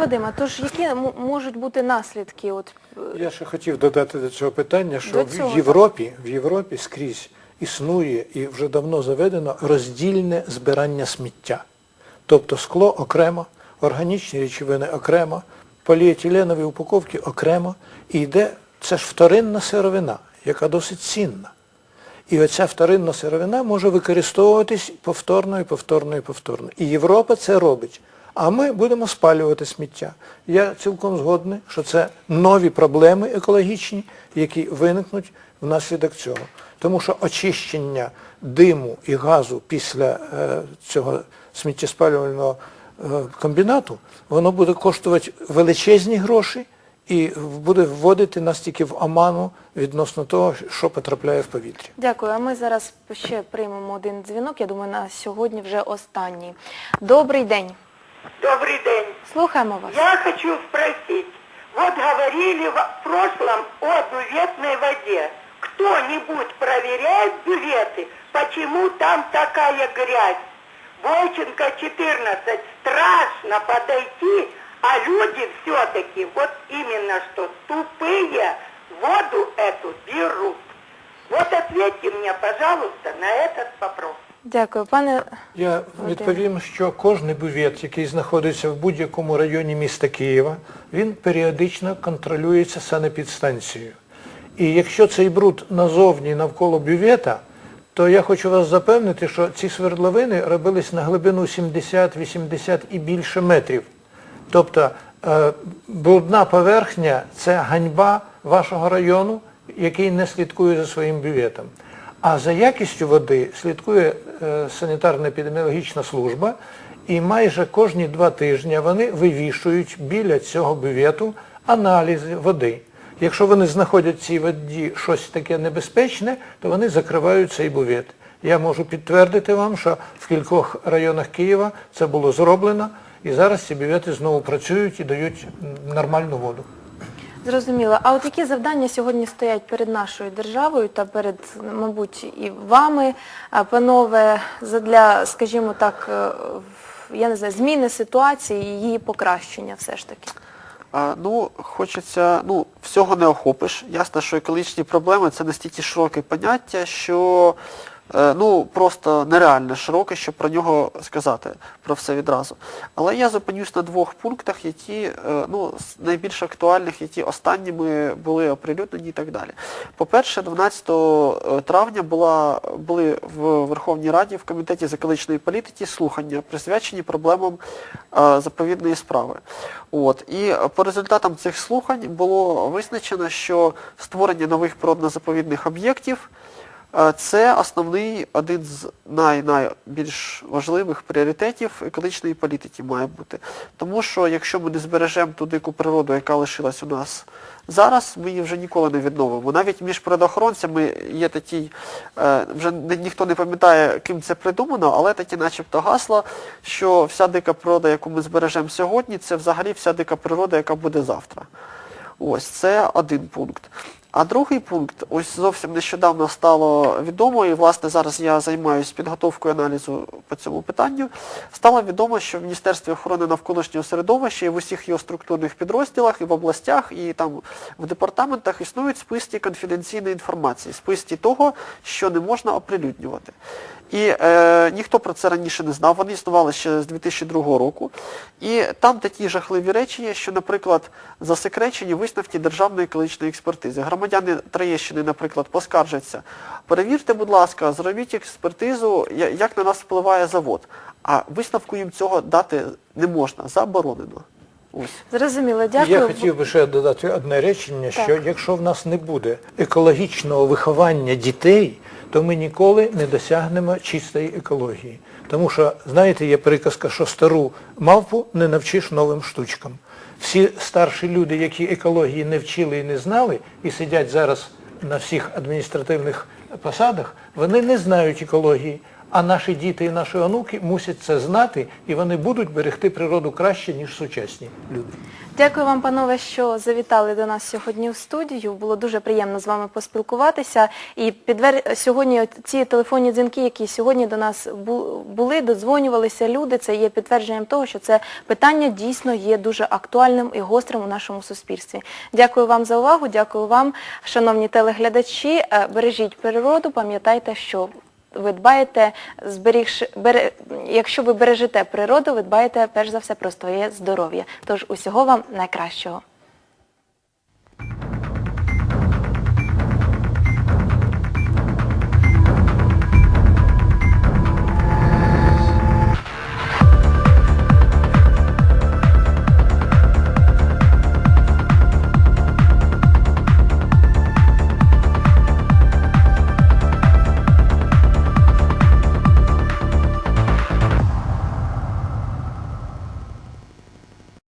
Вадима, тож які м- можуть бути наслідки? От, е, Я ще хотів додати до цього питання, що До цього, в Європі, в Європі скрізь існує і вже давно заведено роздільне збирання сміття. Тобто скло окремо, органічні речовини окремо, поліетиленові упаковки окремо, і йде, це ж вторинна сировина, яка досить цінна. І оця вторинна сировина може використовуватись повторно і повторно і повторно. І Європа це робить. А ми будемо спалювати сміття. Я цілком згодний, що це нові проблеми екологічні, які виникнуть внаслідок цього. Тому що очищення диму і газу після е, цього сміттєспалювального е, комбінату, воно буде коштувати величезні гроші і буде вводити нас тільки в оману відносно того, що потрапляє в повітря. Дякую. А ми зараз ще приймемо один дзвінок. Я думаю, на сьогодні вже останній. Добрий день. Добрый день. Слухаємо вас. Я хочу спросить. Вот говорили в прошлом о бюветной воде. Кто-нибудь проверяет бюветы? Почему там такая грязь? Бойченко 14. Страшно подойти, а люди все-таки вот именно что тупые воду эту берут. Вот ответьте мне, пожалуйста, на этот вопрос. Дякую. Пане Я відповім, що кожний бювет, який знаходиться в будь-якому районі міста Києва, він періодично контролюється санепідстанцією. І якщо цей бруд назовні навколо бювета, то я хочу вас запевнити, що ці свердловини робились на глибину 70, 80 і більше метрів. Тобто е, брудна поверхня це ганьба вашого району, який не слідкує за своїм бюветом. А за якістю води слідкує санітарно-епідеміологічна служба, і майже кожні два тижні вони вивішують біля цього бювету аналізи води. Якщо вони знаходять в цій воді щось таке небезпечне, то вони закривають цей бювет. Я можу підтвердити вам, що в кількох районах Києва це було зроблено, і зараз ці бювети знову працюють і дають нормальну воду. Зрозуміло. А от які завдання сьогодні стоять перед нашою державою та перед, мабуть, і вами, панове, задля, скажімо так, е, я не знаю, зміни ситуації і її покращення все ж таки? Ну, хочеться, ну, всього не охопиш. Ясно, що екологічні проблеми це настільки широке поняття, що ну, просто нереально широке, щоб про нього сказати, про все відразу. Але я зупинюсь на двох пунктах, які е, ну, найбільш актуальних, які останніми були оприлюднені і так далі. По-перше, 12 травня була, були в Верховній Раді в Комітеті з екологічної політики слухання, присвячені проблемам е, заповідної справи. От. І по результатам цих слухань було визначено, що створення нових природно-заповідних об'єктів е, це основний один з най, найбільш важливих пріоритетів екологічної політики має бути. Тому що якщо ми не збережемо ту дику природу, яка лишилась у нас зараз, ми її вже ніколи не відновимо. Навіть між природоохоронцями є такий, е, вже ніхто не пам'ятає, ким це придумано, але такі начебто гасла, що вся дика природа, яку ми збережемо сьогодні, це взагалі вся дика природа, яка буде завтра. Ось це один пункт. А другий пункт, ось зовсім нещодавно стало відомо, і власне зараз я займаюся підготовкою аналізу по цьому питанню. Стало відомо, що в Міністерстві охорони навколишнього середовища і в усіх його структурних підрозділах, і в областях, і там в департаментах існують списки конфіденційної інформації, списки того, що не можна оприлюднювати. І е, ніхто про це раніше не знав, вони існували ще з 2002 року. І там такі жахливі речі є, що, наприклад, засекречені висновки Державної екологічної експертизи. Громадяни Троєщини, наприклад, поскаржаться. Перевірте, будь ласка, зробіть експертизу, як на нас впливає завод. А висновку їм цього дати не можна, заборонено. Ось. Зрозуміло, дякую. Я хотів би ще додати одне речення, що якщо в нас не буде екологічного виховання дітей, то ми ніколи не досягнемо чистої екології. Тому що, знаєте, є приказка, що стару мавпу не навчиш новим штучкам. Всі старші люди, які екології не вчили і не знали, і сидять зараз на всіх адміністративних посадах, вони не знають екології. А наші діти і наші онуки мусять це знати, і вони будуть берегти природу краще, ніж сучасні люди. Дякую вам, панове, що завітали до нас сьогодні в студію. Було дуже приємно з вами поспілкуватися. І підвер... сьогодні ці телефонні дзвінки, які сьогодні до нас були, додзвонювалися люди, це є підтвердженням того, що це питання дійсно є дуже актуальним і гострим у нашому суспільстві. Дякую вам за увагу, дякую вам, шановні телеглядачі. Е, Бережіть природу, пам'ятайте, що ви дбаєте, зберігши, бере, якщо ви бережете природу, ви дбаєте перш за все про своє здоров'я. Тож усього вам найкращого.